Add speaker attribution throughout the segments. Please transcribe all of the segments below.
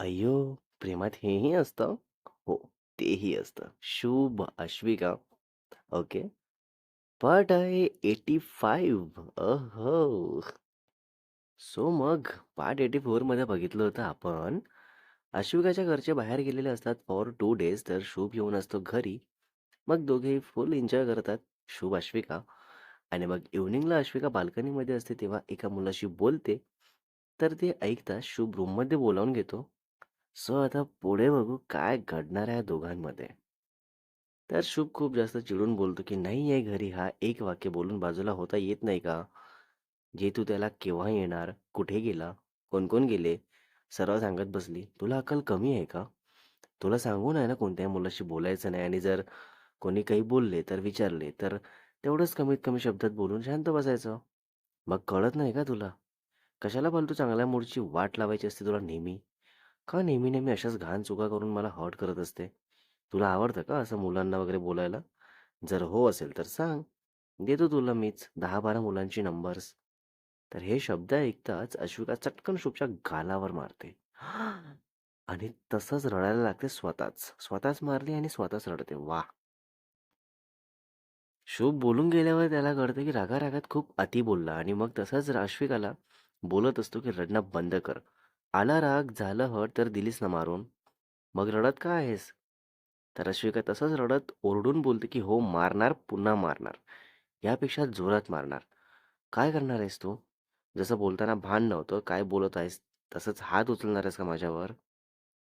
Speaker 1: अय्यो! प्रेमात हेही असतं? हो, तेही असतं. शुभ, अश्विका. ओके. पार्ट आहे एटी फाईव्ह अहो सो मग पार्ट एटी फोरमध्ये बघितलं होतं आपण, अश्विकाच्या घरचे बाहेर गेलेले असतात फॉर टू डेज. तर शुभ येऊन असतो घरी. मग दोघेही फुल एन्जॉय करतात, शुभ, अश्विका. आणि मग इव्हनिंगला अश्विका बाल्कनीमध्ये असते तेव्हा एका मुलाशी बोलते. तर ते ऐकता शुभ रूममध्ये बोलावून घेतो. सो आता पुढे बघू काय घडणार आहे दोघांमध्ये. तर शुभ खूप जास्त चिडून बोलतो, की "नाही आहे घरी हा एक वाक्य बोलून बाजूला होता येत नाही का? जे तू त्याला केव्हा येणार? कुठे गेला? कोण-कोण गेले?" सर्व सांगत बसली. "तुला अक्कल कमी आहे का? तुला सांगून आहे ना कोणत्याही मुलाशी बोलायचं नाही आणि जर कोणी काही बोलले तर विचारले तर तेवढंच कमीत कमी शब्दात बोलून शांत बसायचं. मग कळत नाही का तुला? कशाला फालतू चांगल्या मूडची वाट लावायची असते तुला नेहमी? का नेहमी-नेहमी अशाच घाण चुका करून मला हर्ट करत असते? तुला आवडतं का असं मुलांना वगैरे बोलायला? जर हो असेल तर सांग. देतो तुला मीच दहा बारा मुलांची नंबर्स." तर हे शब्द ऐकताच अश्विका चटकन शुभच्या गालावर मारते. आणि तसंच रडायला लागते स्वतःच. स्वतःच मारली आणि स्वतःच रडते. वाह! शुभ बोलून गेल्यावर त्याला कळतं, की रागा-रागात खूप अति बोलला आणि मग तसाच अश्विकाला बोलत असतो, की "रडणं बंद कर. आला राग, झालं हट तर दिलीस ना मारून. मग रडत का आहेस?" तर अश्विका तसंच रडत ओरडून बोलते, की "हो मारणार, पुन्हा मारणार. यापेक्षा जोरात मारणार. काय करणार आहेस तू? जसं बोलताना भान नव्हतं, काय बोलत आहेस? तसंच हात उचलणार आहेस का माझ्यावर?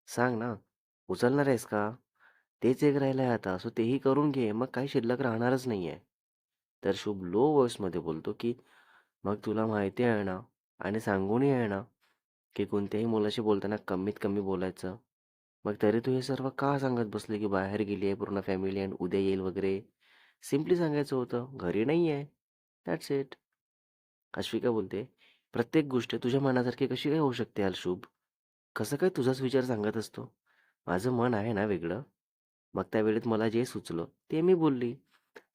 Speaker 1: सांग ना, उचलणार आहेस का? तेच एक राहिलं आहे आता, सो तेही करून घे. मग काही शिल्लक राहणारच नाही आहे तर शुभ लो व्हॉइसमध्ये बोलतो, की "मग तुला माहिती आहे ना आणि सांगूनही आहे ना, की कोणत्याही मुलाशी बोलताना कमीत कमी बोलायचं. मग तरी तू हे सर्व का सांगत बसले की बाहेर गेली आहे पूर्ण फॅमिली अँड उद्या येईल वगैरे? सिम्पली सांगायचं होतं, घरी नाही आहे. That's it." अश्विका बोलते, "प्रत्येक गोष्ट तुझ्या मनासारखी कशी काय होऊ शकते यार कसं काय तुझाच विचार सांगत असतो? माझं मन आहे ना वेगळं. मग त्या वेळेत मला जे सुचलं ते मी बोलली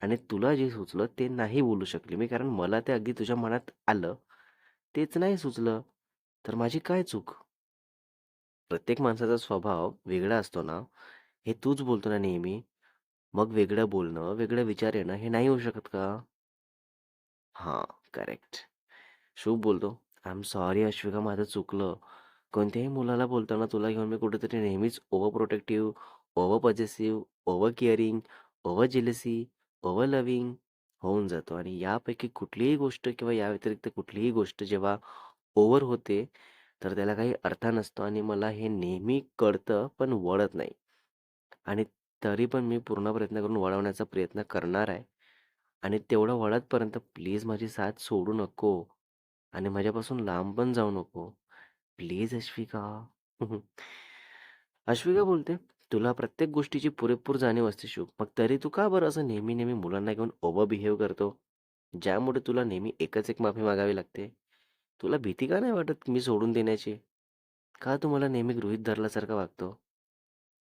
Speaker 1: आणि तुला जे सुचलं ते नाही बोलू शकले मी कारण मला ते अगदी तुझ्या मनात आलं, तेच नाही सुचलं. तर माझी काय चूक?" प्रत्येक माणसाचा स्वभाव वेगळा असतो ना, हे तूच बोलतो ना नेहमी. मग वेगळं बोलणं, वेगळे विचार येणं हे नाही होऊ शकत का? हां, करेक्ट. शुभ बोलतो, "आय एम सॉरी अश्विका, माझं चुकलं. कोणत्याही मुलाला बोलताना तुला घेऊन मी कुठेतरी नेहमीच over protective, over possessive, over caring, over jealousy, over loving होऊन जातो आणि यापैकी कुठलीही गोष्ट किंवा या व्यतिरिक्त कुठलीही गोष्ट जेव्हा ओव्हर होते, तर त्याला काही अर्थ नसतो आणि मला हे नेहमी कळतं, पण वळत नाही आणि तरी पण मी पूर्ण प्रयत्न करून वळवण्याचा प्रयत्न करणार आहे आणि तेवढं वळतपर्यंत प्लीज माझी साथ सोडू नको आणि माझ्यापासून लांब पण जाऊ नको. प्लीज अश्विका." अश्विका बोलते, "तुला प्रत्येक गोष्टीची पुरेपूर जाणीव असते शुभ. मग तरी तू का बरं असं नेहमी-नेहमी मुलांना घेऊन ओव्हर बिहेव करतो? ज्यामुळे तुला नेहमी एकच एक माफी मागावी लागते. तुला भीती का नाही वाटत मी सोडून देण्याची? का तू मला नेहमी गृहित धरल्यासारखा वागतो?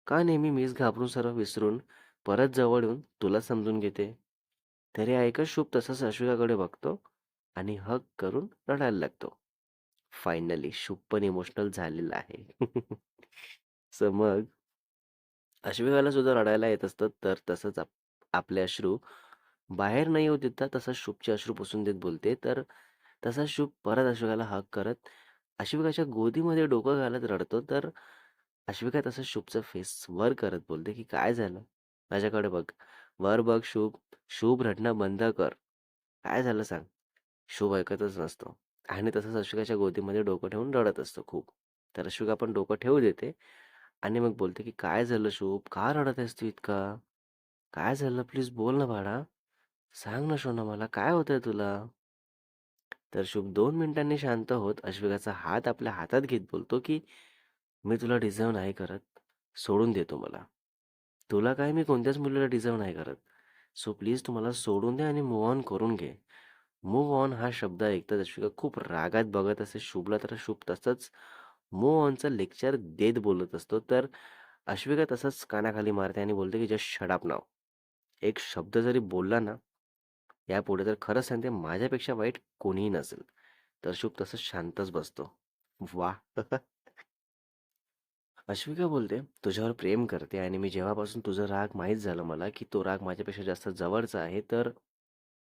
Speaker 1: का नेहमी मीच घाबरून सर्व विसरून परत जवळ येऊन तुला समजून घेते?" तरी ऐकत शुभ तसंच अश्विकाकडे बघतो आणि हक करून रडायला लागतो. फायनली शुभ पण इमोशनल झालेला आहे. सो मग अश्विकाला सुद्धा रडायला येत असतं, तर तसंच आप आपले अश्रू बाहेर नाही येऊ देता तसंच शुभचे अश्रू पुसून देत बोलते. तर तसा शुभ परत अश्विकाला हाक करत अश्विकाच्या गोदीमध्ये डोकं घालत रडतो. तर अश्विका तसं शुभचं फेस वर करत बोलते, की "काय झालं? माझ्याकडे बघ. वर बघ शुभ. शुभ रडणं बंद कर. काय झालं सांग?" शुभ ऐकतच नसतो आणि तसंच अश्विकाच्या गोदीमध्ये डोकं ठेवून रडत असतो खूप. तर अश्विका पण डोकं ठेवू देते आणि मग बोलते, की "काय झालं शुभ? का रडत आहेस तू इतका? काय झालं? प्लीज बोल ना बाळा. सांग ना शोना मला काय होतंय तुला?" तर शुभ दोन मिनिटांनी शांत होत अश्विकाचा हात आपल्या हातात घेत बोलतो, की "मी तुला डिझर्व्ह नाही करत. सोडून देतो मला. तुला काय मी कोणत्याच मुलीला डिझर्व्ह नाही करत. सो प्लीज तुम्हाला सोडून दे आणि मूव्ह ऑन करून घे." मूव्ह ऑन हा शब्द ऐकताच अश्विका खूप रागात बघत असे शुभला. तर शुभ तसंच मूव्ह ऑनचं लेक्चर देत बोलत असतो. तर अश्विका तसंच कानाखाली मारते आणि बोलते, की "जस्ट शडाप नाव एक शब्द जरी बोलला ना, यापुढे तर खरंच सांगते माझ्यापेक्षा वाईट कोणीही नसेल. तर शुभ तसं शांतच बसतो. वा अश्विका बोलते, "तुझ्यावर प्रेम करते आणि मी जेव्हापासून तुझा राग माहीत झालं मला, की तो राग माझ्यापेक्षा जास्त जवळचा आहे, तर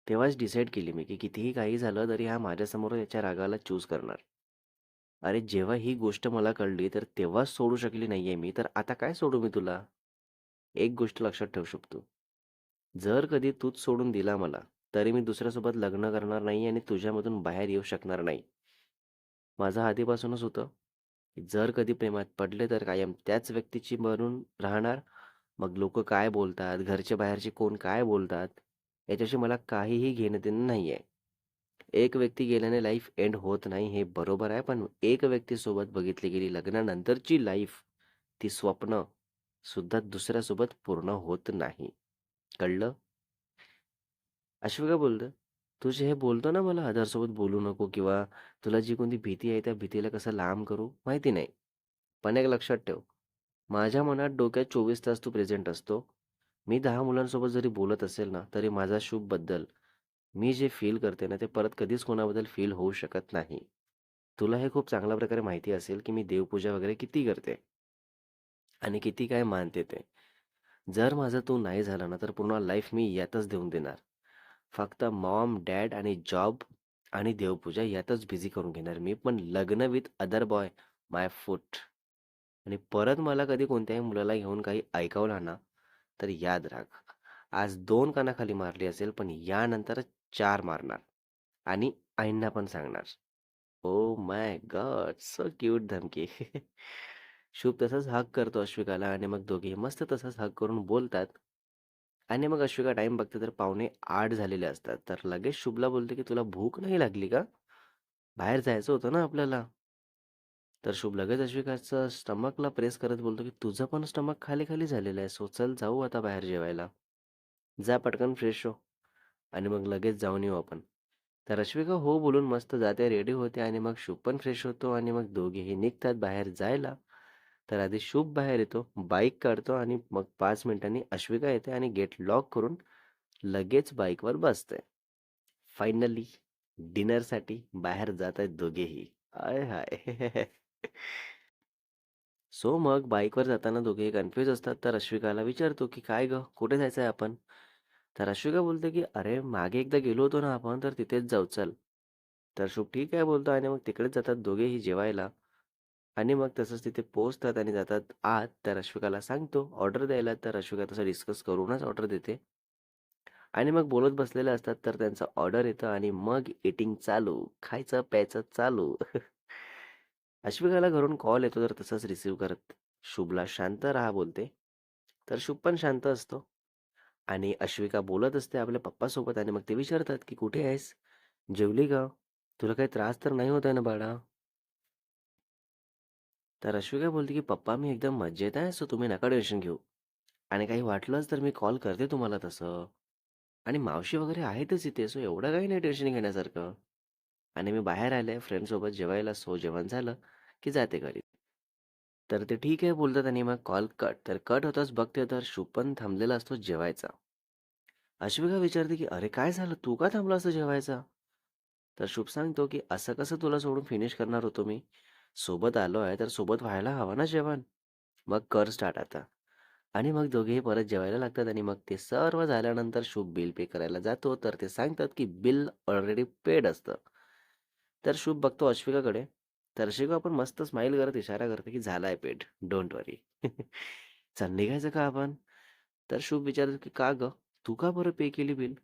Speaker 1: तेव्हाच डिसाईड केली मी, की कितीही काही झालं तरी हा माझ्यासमोर याच्या रागाला चूज करणार." अरे, जेव्हा ही गोष्ट मला कळली, तर तेव्हाच सोडू शकली नाहीये मी, तर आता काय सोडू मी तुला? एक गोष्ट लक्षात ठेवू शकतो जर कधी तूच सोडून दिला मला, तरी मी दुसऱ्यासोबत लग्न करणार नाही आणि तुझ्यामधून बाहेर येऊ शकणार नाही. माझं आधीपासूनच होतं, की जर कधी प्रेमात पडले तर कायम त्याच व्यक्तीची बनून राहणार. मग लोक काय बोलतात, घरचे बाहेरचे कोण काय बोलतात, याच्याशी मला काहीही घेणं-देणं नाही आहे एक व्यक्ती गेल्याने लाईफ एंड होत नाही हे बरोबर आहे, पण एक व्यक्तीसोबत बघितली गेली लग्नानंतरची लाईफ, ती स्वप्न सुद्धा दुसऱ्यासोबत पूर्ण होत नाही. कळलं? अश्विका बोलतोय, "तू जे हे बोलतो ना मला हजारसोबत बोलू नको किंवा तुला जी कोणती भीती आहे त्या भीतीला कसं लांब करू माहिती नाही. पण एक लक्षात ठेव, माझ्या मनात डोक्यात 24 तास तू प्रेझेंट असतो. मी 10 मुलांसोबत जरी बोलत असेल ना, तरी माझा शुभबद्दल मी जे फील करते ना, ते परत कधीच कोणाबद्दल फील होऊ शकत नाही. तुला हे खूप चांगल्या प्रकारे माहिती असेल, की मी देवपूजा वगैरे किती करते आणि किती काय मानते ते. जर माझं तू नाही झाला ना, तर पूर्ण लाईफ मी यातच देऊन देणार. फक्त मॉम, डॅड आणि जॉब आणि देवपूजा यातच बिझी करून घेणार मी. पण लग्न with other boy my foot आणि परत मला कधी कोणत्याही मुलाला घेऊन काही ऐकवलं ना, तर याद राख. आज 2 कानाखाली मारली असेल, पण यानंतर 4 मारणार आणि आईंना पण सांगणार. Oh my god! So cute धमकी. शुभ तसाच हग करतो अश्विकाला आणि मग दोघेही मस्त तसाच हग करून बोलतात. आणि मग अश्विका टाइम बघते तर पावणे आठ झालेले असतात. तर लगेच शुभला बोलते, की "तुला भूक नाही लागली का? बाहेर जायचं होतं ना आपल्याला." तर शुभ लगेच अश्विकाचं स्टमकला प्रेस करत बोलतो, की "तुझं पण स्टमक खाली-खाली झालेलं आहे. सो चल जाऊ आता बाहेर जेवायला. जा पटकन फ्रेश हो आणि मग लगेच जाऊन येऊ आपण." तर अश्विका हो बोलून मस्त जाते, रेडी होते आणि मग शुभ पण फ्रेश होतो आणि मग दोघेही निघतात बाहेर जायला. तर आधी शुभ बाहेर येतो, बाईक काढतो आणि मग पाच मिनिटांनी अश्विका येते आणि गेट लॉक करून लगेच बाईकवर बसते. फायनली डिनरसाठी बाहेर जात आहेत दोघेही. I high! सो मग बाईकवर जाताना दोघेही कन्फ्यूज असतात. तर अश्विकाला विचारतो, की "काय गं, कुठे जायचं आहे आपण?" तर अश्विका बोलते, की "अरे, मागे एकदा गेलो होतो ना आपण, तर तिथेच जाऊ चल." तर शुभ ठीक आहे बोलतो आणि मग तिकडेच जातात दोघेही जेवायला आणि मग तसंच तिथे पोहोचतात आणि जातात आत. तर अश्विकाला सांगतो ऑर्डर द्यायला. तर अश्विका तसं डिस्कस करूनच ऑर्डर देते. आणि मग बोलत बसलेले असतात तर त्यांचा ऑर्डर येतं आणि मग एटिंग चालू. खायचं प्यायचं चालू. अश्विकाला घरून कॉल येतो तर तसंच रिसीव्ह करत शुभला शांत राहा बोलते. तर शुभ पण शांत असतो आणि अश्विका बोलत असते आपल्या पप्पासोबत आणि मग ते विचारतात, की "कुठे आहेस? जेवली का? तुला काही त्रास तर नाही होत आहे ना बाळा?" तर अश्विका बोलते, की "पप्पा मी एकदम मजेत आहे, सो तुम्ही नका टेन्शन घेऊ आणि काही वाटलंच तर मी कॉल करते तुम्हाला तसं आणि मावशी वगैरे आहेतच इथे, सो एवढं काही नाही टेन्शन घेण्यासारखं." आणि मी बाहेर आले फ्रेंडसोबत जेवायला. सो जेवण झालं, की जाते घरी. तर ते ठीक आहे बोलतात आणि मग कॉल कट. तर कट होताच बघते तर शुभ पण थांबलेला असतो जेवायचा. अश्विका विचारते, की "अरे काय झालं? तू का थांबला असं जेवायचा?" तर शुभ सांगतो, की "असं कसं तुला सोडून फिनिश करणार होतो मी? सोबत आलो आहे तर सोबत व्हायला हवं ना जेवण." मग कर स्टार्ट आता. आणि मग दोघेही परत जेवायला लागतात आणि मग ते सर्व झाल्यानंतर शुभ बिल पे करायला जातो. तर ते सांगतात, की बिल ऑलरेडी पेड असतं. तर शुभ बघतो अश्विकाकडे. तर अश्विका आपण मस्त स्माईल करत इशारा करते, की "झालाय पेड. डोंट वरी." चल निघायचं का आपण? तर शुभ विचारतो, की "का गं? तू का बरं पे केली बिल?"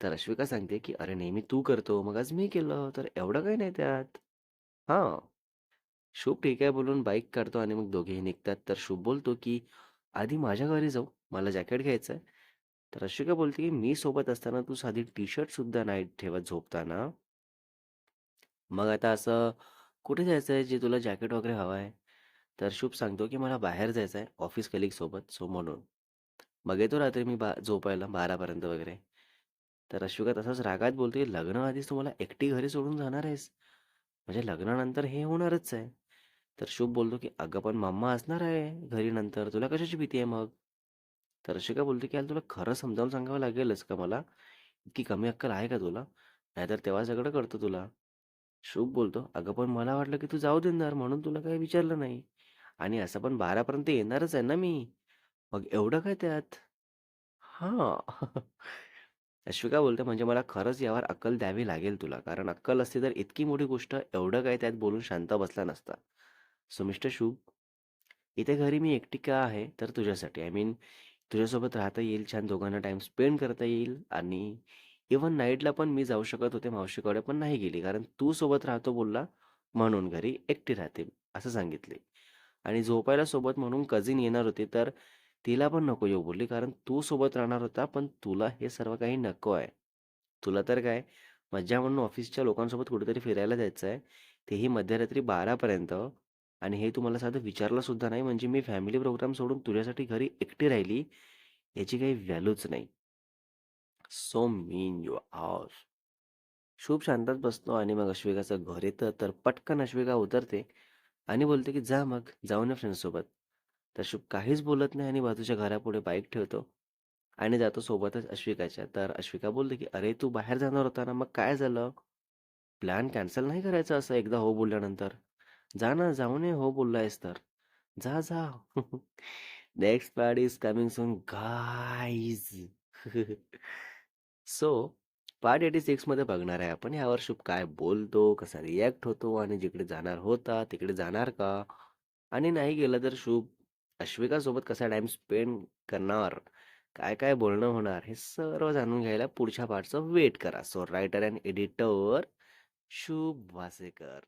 Speaker 1: तर अश्विका सांगते, की "अरे नेहमी तू करतो, मग आज मी केलं, तर एवढं काही नाही त्यात." हां. शुभ ठीक आहे बोलून बाईक काढतो आणि मग दोघेही निघतात. तर शुभ बोलतो, की "आधी माझ्या घरी जाऊ, मला जॅकेट घ्यायचं आहे." तर अश्विका बोलते, की "मी सोबत असताना तू साधी टी-शर्ट सुद्धा नाही ठेवत झोपताना. मग आता असं कुठे जायचं आहे जे तुला जॅकेट वगैरे हवं आहे?" तर शुभ सांगतो, की "मला बाहेर जायचं आहे ऑफिस कलीगसोबत, सो म्हणून." मग येतो रात्री मी बा झोपायला 12 वगैरे. तर अश्विका तसाच रागात बोलते, "लग्नाआधीच तू मला एकटी घरी सोडून जाणार आहेस? म्हणजे लग्नानंतर हे होणारच आहे." तर शुभ बोलतो, की "अगं पण मम्मा असणार आहे घरी नंतर, तुला कशाची भीती आहे मग?" तर अशिका बोलते, की "यार तुला खरं समजावून सांगावं लागेलच का मला? इतकी कमी अक्कल आहे का तुला? नाहीतर तेव्हा सगळं करतो तुला." शुभ बोलतो, "अगं पण मला वाटलं की तू जाऊ देणार म्हणून तुला काही विचारलं नाही." आणि असं पण बारापर्यंत येणारच आहे ना मी. मग एवढं काय त्यात? हां. अश्विका बोलते, "म्हणजे मला खरंच यावर अक्कल द्यावी लागेल तुला. कारण अक्कल असते तर इतकी मोठी गोष्ट एवढं काय त्यात बोलून शांत बसला नसता." सो मिस्टर शुभ, इथे घरी मी एकटी का आहे? तर तुझ्यासाठी. आय मीन तुझ्यासोबत राहता येईल, छान दोघांना टाईम स्पेंड करता येईल आणि इव्हन नाईटला पण मी जाऊ शकत होते मावशीकडे, पण नाही गेली. कारण तू सोबत राहतो बोलला, म्हणून घरी एकटी राहते, असं सांगितले. आणि झोपायला सोबत म्हणून कझिन येणार होती, तर तिला पण नको येऊ बोलली. कारण तू सोबत राहणार होता, पण तुला हे सर्व काही नको आहे. तुला तर काय मज्जा म्हणून ऑफिसच्या लोकांसोबत कुठेतरी फिरायला जायचं आहे, तेही मध्यरात्री 12 पर्यंत आणि हे तू मला साधं विचारलं सुद्धा नाही. म्हणजे मी फॅमिली प्रोग्राम सोडून तुझ्यासाठी घरी एकटी राहिली, याची काही व्हॅल्यूच नाही. So mean you are. Shubh शांतच बसतो आणि मग अश्विकाचं घर येतं, तर पटकन अश्विका उतरते आणि बोलते, की "जा मग, जाऊन ये फ्रेंड्ससोबत." तर शुभ काहीच बोलत नाही आणि बाजूच्या घरापुढे बाईक ठेवतो आणि जातो सोबतच अश्विकाच्या. तर अश्विका बोलते, की "अरे, तू बाहेर जाणार होता ना, मग काय झालं? प्लॅन कॅन्सल नाही करायचा असं एकदा हो बोलल्यानंतर. जा ना, जाऊ ये हो बोलला तर. जा, जा." Next part is coming soon guys. So part eighty सिक्समध्ये बघणार आहे आपण. यावर शुभ काय बोलतो, कसा रिॲक्ट होतो आणि जिकडे जाणार होता तिकडे जाणार का? आणि नाही गेलं तर शुभ अश्विकासोबत कसा टाइम स्पेंड करणार? काय-काय बोलणं होणार? हे सर्व जाणून घ्यायला पुढच्या पार्टचं वेट करा. So writer and editor Shubh Wasekar.